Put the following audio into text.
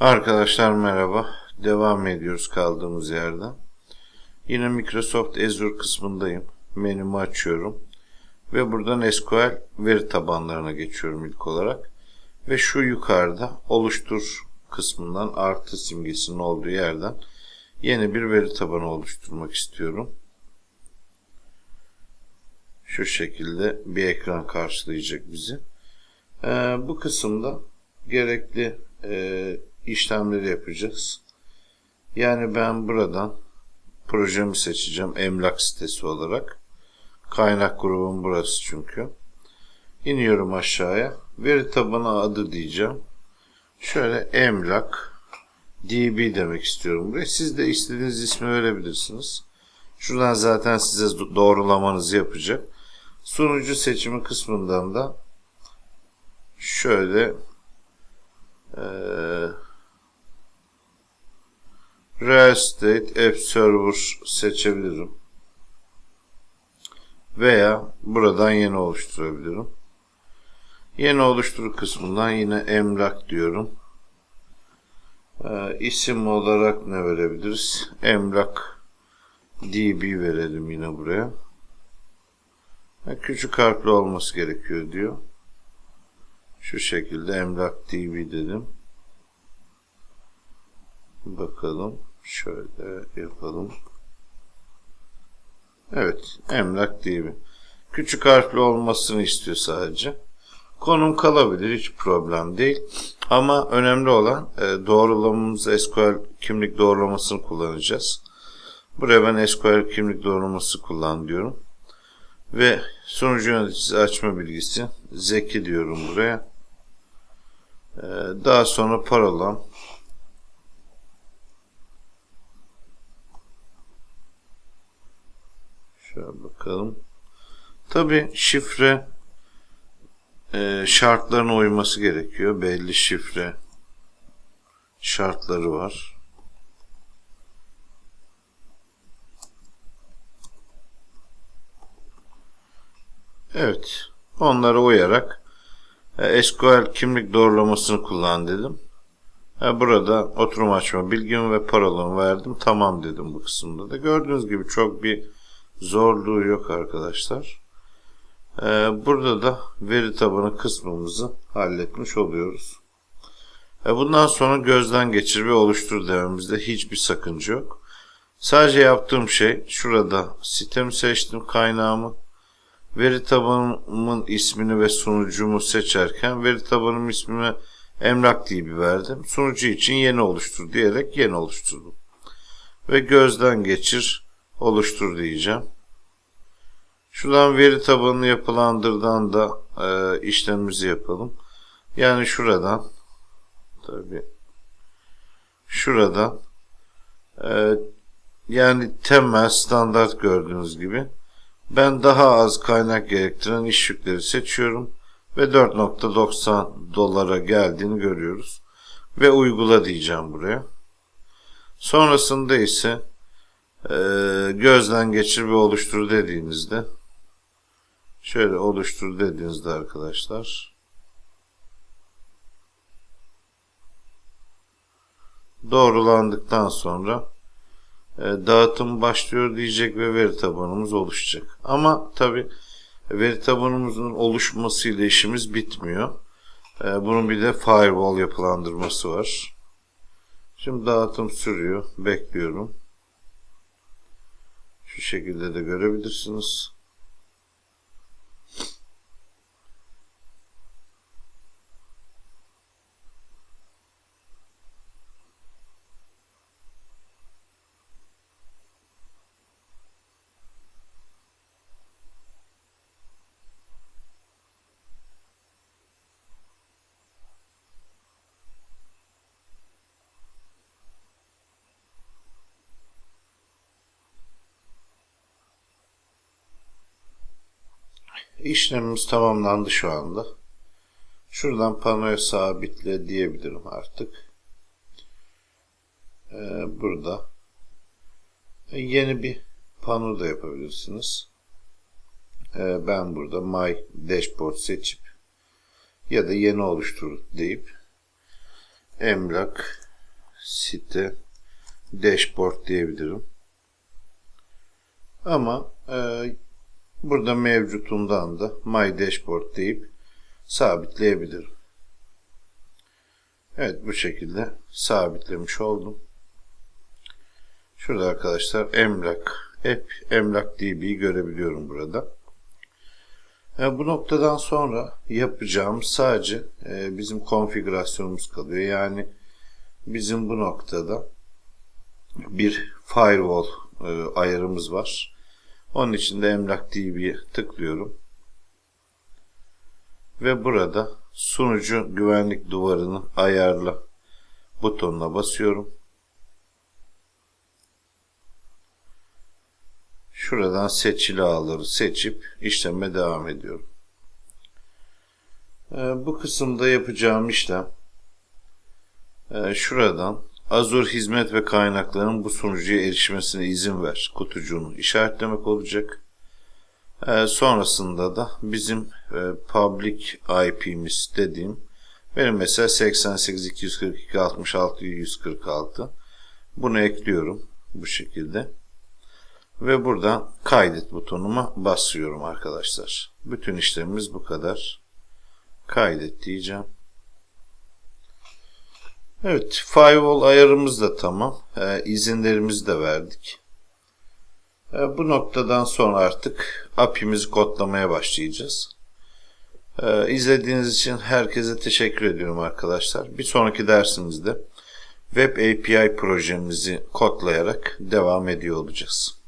Arkadaşlar merhaba. Devam ediyoruz kaldığımız yerden. Yine Microsoft Azure kısmındayım. Menümü açıyorum. Ve buradan SQL veri tabanlarına geçiyorum ilk olarak. Ve şu yukarıda oluştur kısmından artı simgesinin olduğu yerden yeni bir veri tabanı oluşturmak istiyorum. Şu şekilde bir ekran karşılayacak bizi. Ee, bu kısımda gerekli e, işlemleri yapacağız. Yani ben buradan projemi seçeceğim emlak sitesi olarak. Kaynak grubum burası çünkü. İniyorum aşağıya. Veri tabanı adı diyeceğim. Şöyle emlak DB demek istiyorum buraya. Siz de istediğiniz ismi verebilirsiniz. Şuradan zaten size doğrulamanızı yapacak. Sunucu seçimi kısmından da şöyle eee Real Estate App Server seçebilirim. Veya buradan yeni oluşturabilirim. Yeni oluştur kısmından yine emlak diyorum. Ee, isim olarak ne verebiliriz? Emlak DB verelim yine buraya. Ee, küçük harfli olması gerekiyor diyor. Şu şekilde emlak DB dedim. Bakalım. Şöyle yapalım. Evet. Emlak DB. Küçük harfli olmasını istiyor sadece. Konum kalabilir. Hiç problem değil. Ama önemli olan e, doğrulamamız SQL kimlik doğrulamasını kullanacağız. Buraya ben SQL kimlik doğrulaması kullan diyorum. Ve sunucu yöneticisi açma bilgisi Zeki diyorum buraya. E, daha sonra parolam Şöyle bakalım. Tabi şifre e, şartlarına uyması gerekiyor. Belli şifre şartları var. Evet. Onlara uyarak e, SQL kimlik doğrulamasını kullan dedim. E, burada oturum açma bilgimi ve parolamı verdim. Tamam dedim bu kısımda da. Gördüğünüz gibi çok bir zorluğu yok arkadaşlar. Ee, burada da veri tabanı kısmımızı halletmiş oluyoruz. Ee, bundan sonra gözden geçir ve oluştur dememizde hiçbir sakınca yok. Sadece yaptığım şey şurada sitemi seçtim kaynağımı. Veri tabanımın ismini ve sunucumu seçerken veri tabanım ismime emlak DB verdim. Sunucu için yeni oluştur diyerek yeni oluşturdum. Ve gözden geçir oluştur diyeceğim. Şuradan veri tabanını yapılandırdan da e, işlemimizi yapalım. Yani şuradan tabi şuradan e, yani temel standart gördüğünüz gibi ben daha az kaynak gerektiren iş yükleri seçiyorum ve 4.90 dolara geldiğini görüyoruz ve uygula diyeceğim buraya. Sonrasında ise e, gözden geçir ve oluştur dediğinizde şöyle oluştur dediğinizde arkadaşlar doğrulandıktan sonra e, dağıtım başlıyor diyecek ve veri tabanımız oluşacak. Ama tabi veri tabanımızın oluşmasıyla işimiz bitmiyor. E, bunun bir de firewall yapılandırması var. Şimdi dağıtım sürüyor. Bekliyorum. Şu şekilde de görebilirsiniz. İşlemimiz tamamlandı şu anda. Şuradan panoya sabitle diyebilirim artık. Ee, burada yeni bir pano da yapabilirsiniz. Ee, ben burada My Dashboard seçip ya da yeni oluştur deyip emlak site dashboard diyebilirim. Ama e, burada mevcutundan da my dashboard deyip sabitleyebilirim. Evet bu şekilde sabitlemiş oldum. Şurada arkadaşlar emlak app emlak DB'yi görebiliyorum burada. E, bu noktadan sonra yapacağım sadece e, bizim konfigürasyonumuz kalıyor. Yani bizim bu noktada bir firewall e, ayarımız var. Onun için de emlak DB'ye tıklıyorum. Ve burada sunucu güvenlik duvarını ayarla butonuna basıyorum. Şuradan seçili ağları seçip işleme devam ediyorum. Ee, bu kısımda yapacağım işlem e, şuradan Azure hizmet ve kaynakların bu sunucuya erişmesine izin ver kutucuğunu işaretlemek olacak. Ee, sonrasında da bizim e, public IP'miz dediğim benim mesela 88 242 66 146 bunu ekliyorum bu şekilde. Ve buradan kaydet butonuma basıyorum arkadaşlar. Bütün işlemimiz bu kadar. Kaydet diyeceğim. Evet, firewall ayarımız da tamam. Ee, izinlerimizi de verdik. Ee, bu noktadan sonra artık API'mizi kodlamaya başlayacağız. Ee, izlediğiniz için herkese teşekkür ediyorum arkadaşlar. Bir sonraki dersimizde Web API projemizi kodlayarak devam ediyor olacağız.